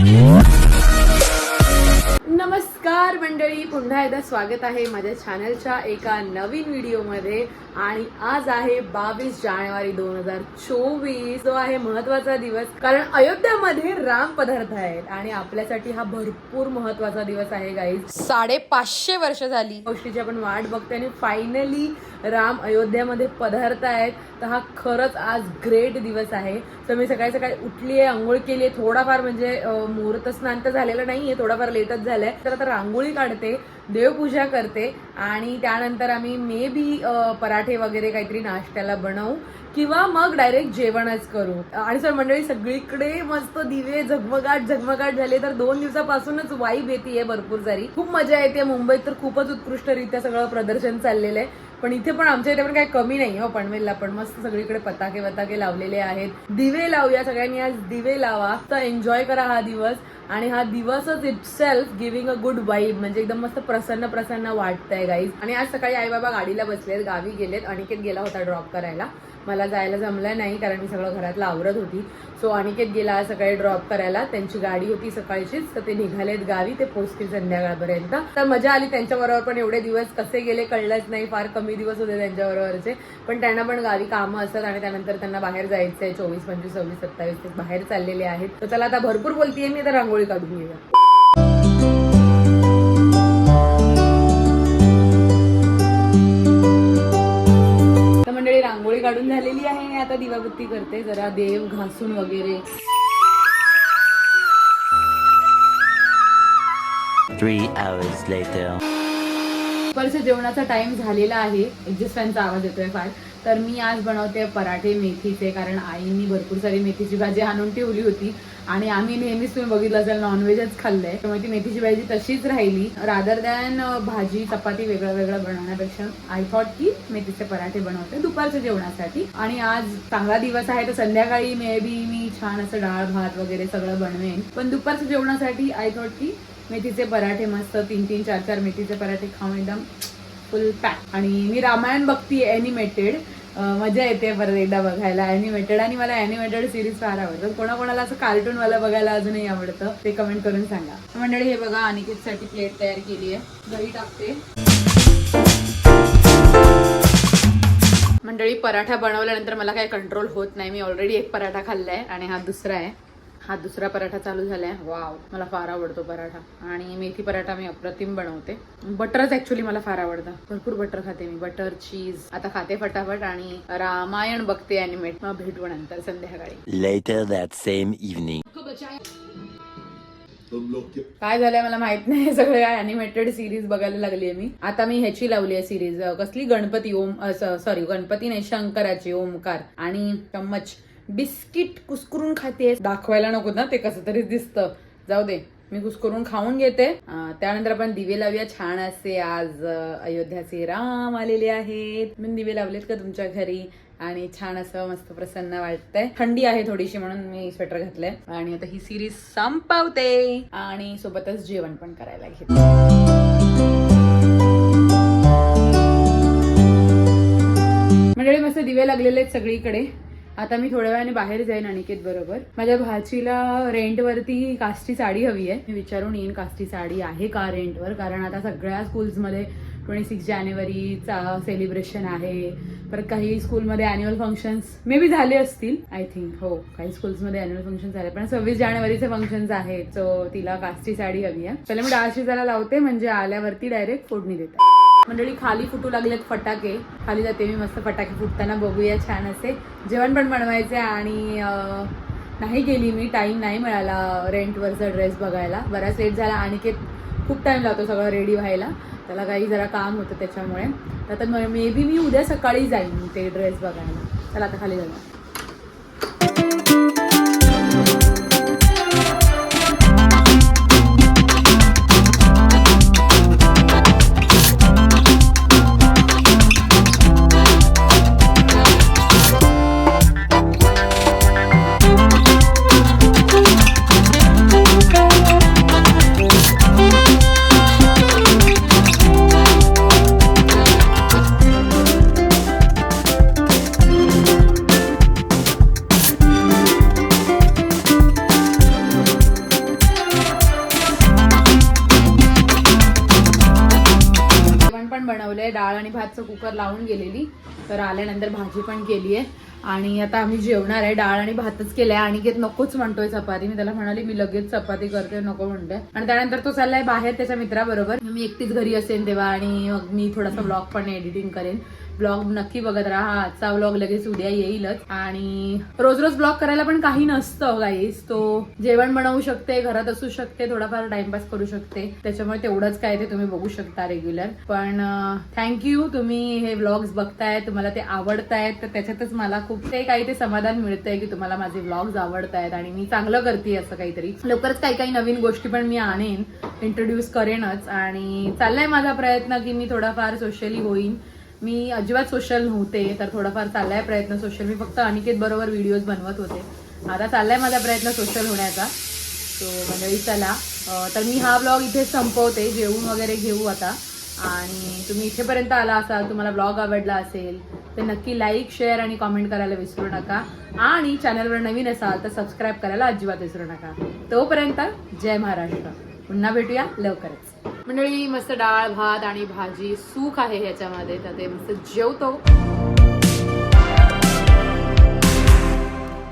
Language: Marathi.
Música मंडळी पुन्हा एकदा स्वागत आहे माझ्या चॅनलच्या एका नवीन व्हिडिओमध्ये आणि आज आहे बावीस जानेवारी दोन हजार चोवीस. जो आहे महत्त्वाचा दिवस कारण अयोध्यामध्ये राम पदार्थ आहेत. आणि आपल्यासाठी हा भरपूर महत्त्वाचा दिवस आहे गाईज साडेपाचशे वर्ष झाली. गोष्टीची आपण वाट बघते आणि फायनली राम अयोध्यामध्ये पदार्थ आहेत. तर हा खरंच आज ग्रेट दिवस आहे. तर मी सकाळी सकाळी उठली आहे आंघोळ केली आहे थोडाफार म्हणजे मुहूर्त स्नान तर झालेलं नाहीये थोडाफार लेटच झालंय. तर आता रांगोळी काढते देवपूजा करते आणि त्यानंतर आम्ही मे बी पराठे वगैरे काहीतरी नाश्त्याला बनवू किंवा मग डायरेक्ट जेवणच करू. आणि सर मंडळी सगळीकडे मस्त दिवे झगमगाट झगमगाट झाले तर दोन दिवसापासूनच वाईब येते भरपूर सारी. खूप मजा येते मुंबईत तर खूपच उत्कृष्टरित्या सगळं प्रदर्शन चाललेलं आहे पण इथे पण आमच्या इथे पण काही कमी नाही हो पनवेलला पण. मस्त सगळीकडे पताके वताके लावलेले आहेत. दिवे लावूया सगळ्यांनी. आज दिवे लावा. तर एन्जॉय करा हा दिवस. आणि हा दिवसच it self giving a good vibe म्हणजे एकदम मस्त प्रसन्न प्रसन्न वाटतंय गाईज आणि आज सकाळी आई बाबा गाडीला बसलेत गावी गेलेत. अनिकेत गेला होता ड्रॉप करायला. मला जायला जमलं नाही कारण मी सगळं घरातलं आवरत होती. सो अनिकेत गेला आज सकाळी ड्रॉप करायला. त्यांची गाडी होती सकाळचीच तर ते निघालेत गावी. ते पोहोचतील संध्याकाळपर्यंत. तर मजा आली त्यांच्याबरोबर पण एवढे दिवस कसे गेले कळलंच नाही. फार कमी दिवस होते त्यांच्याबरोबरचे. पण त्यांना पण गावी कामं असतात आणि त्यानंतर त्यांना बाहेर जायचं आहे चोवीस पंचवीस सव्वीस सत्तावीस ते बाहेर चाललेले आहेत. तर चला आता भरपूर बोलतीये मी आता रांगोळी काढून घेऊया. मंडळी रांगोळी काढून झालेली आहे. आणि आता दिवाबत्ती करते. जरा देव घासून वगैरे. जेवणाचा टाइम झालेला आहे. एक्झिस्ट फॅनचा आवाज येतोय फार. तर मी आज बनवते पराठे मेथीचे कारण आईंनी भरपूर सारी मेथीची भाजी आणून ठेवली होती. आणि आम्ही नेहमीच तुम्ही बघितलं असेल नॉनव्हेजच खाल्लंय. त्यामुळे ती मेथीची भाजी तशीच राहिली. रादर दॅन भाजी चपाती वेगळं वेगळं बनवण्यापेक्षा आय थॉट की मेथीचे पराठे बनवते दुपारच्या जेवणासाठी. आणि आज चांगला दिवस आहे तर संध्याकाळी मे बी मी छान असं डाळ भात वगैरे सगळं बनवेन. पण दुपारच्या जेवणासाठी आय थॉट की मेथीचे पराठे मस्त तीन तीन चार चार मेथीचे पराठे खाऊन एकदम फुल पॅक आणि मी रामायण बघती एनिमेटेड मजा येते परत एकदा बघायला. अॅनिमेटेड आणि मला अॅनिमेटेड सिरीज फार आवडतात. कोणाकोणाला असं कार्टून मला बघायला अजूनही आवडतं ते कमेंट करून सांगा. मंडळी हे बघा अनिकेतसाठी प्लेट तयार केली आहे. दही टाकते. मंडळी पराठा बनवल्यानंतर मला काही कंट्रोल होत नाही. मी ऑलरेडी एक पराठा खाल्लाय आणि हा दुसरा आहे. हा दुसरा पराठा चालू झालाय. वाव मला फार आवडतो पराठा. आणि मेथी पराठा मी अप्रतिम बनवते. बटरच ऍक्च्युली मला फार आवडतं. भरपूर बटर खाते मी. बटर चीज आता खाते फटाफट आणि रामायण बघते अॅनिमेट मग भेटू नंतर संध्याकाळी. Later that same evening. काय झालंय मला माहीत नाही. सगळे अॅनिमेटेड सिरीज बघायला लागली मी. आता मी ह्याची लावली आहे सिरीज कसली? गणपती ओम सॉरी गणपती नाही शंकराची ओमकार आणि चम्मच. बिस्किट कुस्करून खाते. दाखवायला नको ना ते कसं तरी दिसतं. जाऊ दे मी कुस्करून खाऊन घेते. त्यानंतर आपण दिवे लावूया. छान असे आज अयोध्याचे राम आलेले आहेत. मी दिवे लावलेत का तुमच्या घरी? आणि छान असं मस्त प्रसन्न वाटतंय. थंडी आहे थोडीशी म्हणून मी स्वेटर घातलंय. आणि आता ही सिरीज संपवते. आणि सोबतच जेवण पण करायला घेते. मंडळी मस्त दिवे लागलेले आहेत सगळीकडे. आता मी थोड्या वेळाने बाहेर जाईन अनिकेत बरोबर. माझ्या भाचीला रेंटवरती कास्टी साडी हवी आहे. मी विचारून येईन कास्टी साडी आहे का रेंटवर? कारण आता सगळ्या स्कूल्समध्ये ट्वेंटी सिक्स जानेवारीचा सेलिब्रेशन आहे. परत काही स्कूलमध्ये अॅन्युअल फंक्शन्स मे बी झाले असतील. आय थिंक हो काही स्कूल्समध्ये अॅन्युअल फंक्शन झाले. पण सव्वीस जानेवारीचे फंक्शन्स आहेत सो तिला कास्टी साडी हवी आहे. त्याला मी डाळ शिजायला लावते म्हणजे आल्यावरती डायरेक्ट फोडणी देते. मंडळी खाली फुटू लागलेत फटाके. खाली जाते मी मस्त फटाके फुटताना. बघूया छान असे. जेवण पण बनवायचे आणि नाही गेली मी. टाईम नाही मिळाला रेंटवरचा ड्रेस बघायला. बराच लेट झाला. आणखी खूप टाईम लागतो सगळं रेडी व्हायला. त्याला काही जरा काम होतं त्याच्यामुळे. तर आता मे बी मी उद्या सकाळी जाईन ते ड्रेस बघायला. चला आता खाली जाऊया. पण बनवलंय. डाळ आणि भातचं कुकर लावून गेलेली. तर आल्यानंतर भाजी पण केली आहे आणि आता आम्ही जेवणार आहे. डाळ आणि भातच केलाय. आणि घेत नकोच म्हणतोय चपाती. मी त्याला म्हणाली मी लगेच चपाती करते. नको म्हणते आणि त्यानंतर तो चाललाय बाहेर त्याच्या मित्राबरोबर. मी एकटीच घरी असेन तेव्हा आणि मग मी थोडासा ब्लॉग पण एडिटिंग करेन. ब्लॉग नक्की बघत राहा. आजचा ब्लॉग लगेच उद्या येईलच. आणि रोज रोज ब्लॉग करायला पण काही नसतं गाईस तो जेवण बनवू शकते घरात असू शकते थोडाफार टाइमपास करू शकते. त्याच्यामुळे तेवढंच काय ते तुम्ही बघू शकता रेग्युलर पण थँक्यू तुम्ही हे ब्लॉग्स बघताय तुम्हाला ते आवडतायत तर त्याच्यातच मला खूप ते काही ते समाधान मिळतंय की तुम्हाला माझे ब्लॉग्स आवडतायत आणि मी चांगलं करते असं काहीतरी. लवकरच काही काही नवीन गोष्टी पण मी आणेन इंट्रोड्यूस करेनच. आणि चाललाय माझा प्रयत्न की मी थोडाफार सोशली होईन. मी अजिबात सोशल नव्हते तर थोडाफार चाललाय प्रयत्न सोशल मी फक्त अनिकेत बरोबर व्हिडिओज बनवत होते. आता चाललाय माझा प्रयत्न सोशल होण्याचा. सो मंडळी चला. तर मी हा ब्लॉग इथे संपवते जेवून वगैरे घेऊ आता. आणि तुम्ही इथेपर्यंत आला असाल तुम्हाला ब्लॉग आवडला असेल तर नक्की लाईक शेअर आणि कॉमेंट करायला विसरू नका. आणि चॅनलवर नवीन असाल तर सबस्क्राईब करायला अजिबात विसरू नका. तोपर्यंत जय महाराष्ट्र. पुन्हा भेटूया लवकरच. मंडळी मस्त डाळ भात आणि भाजी सूख आहे ह्याच्यामध्ये. तर ते मस्त जेवतो.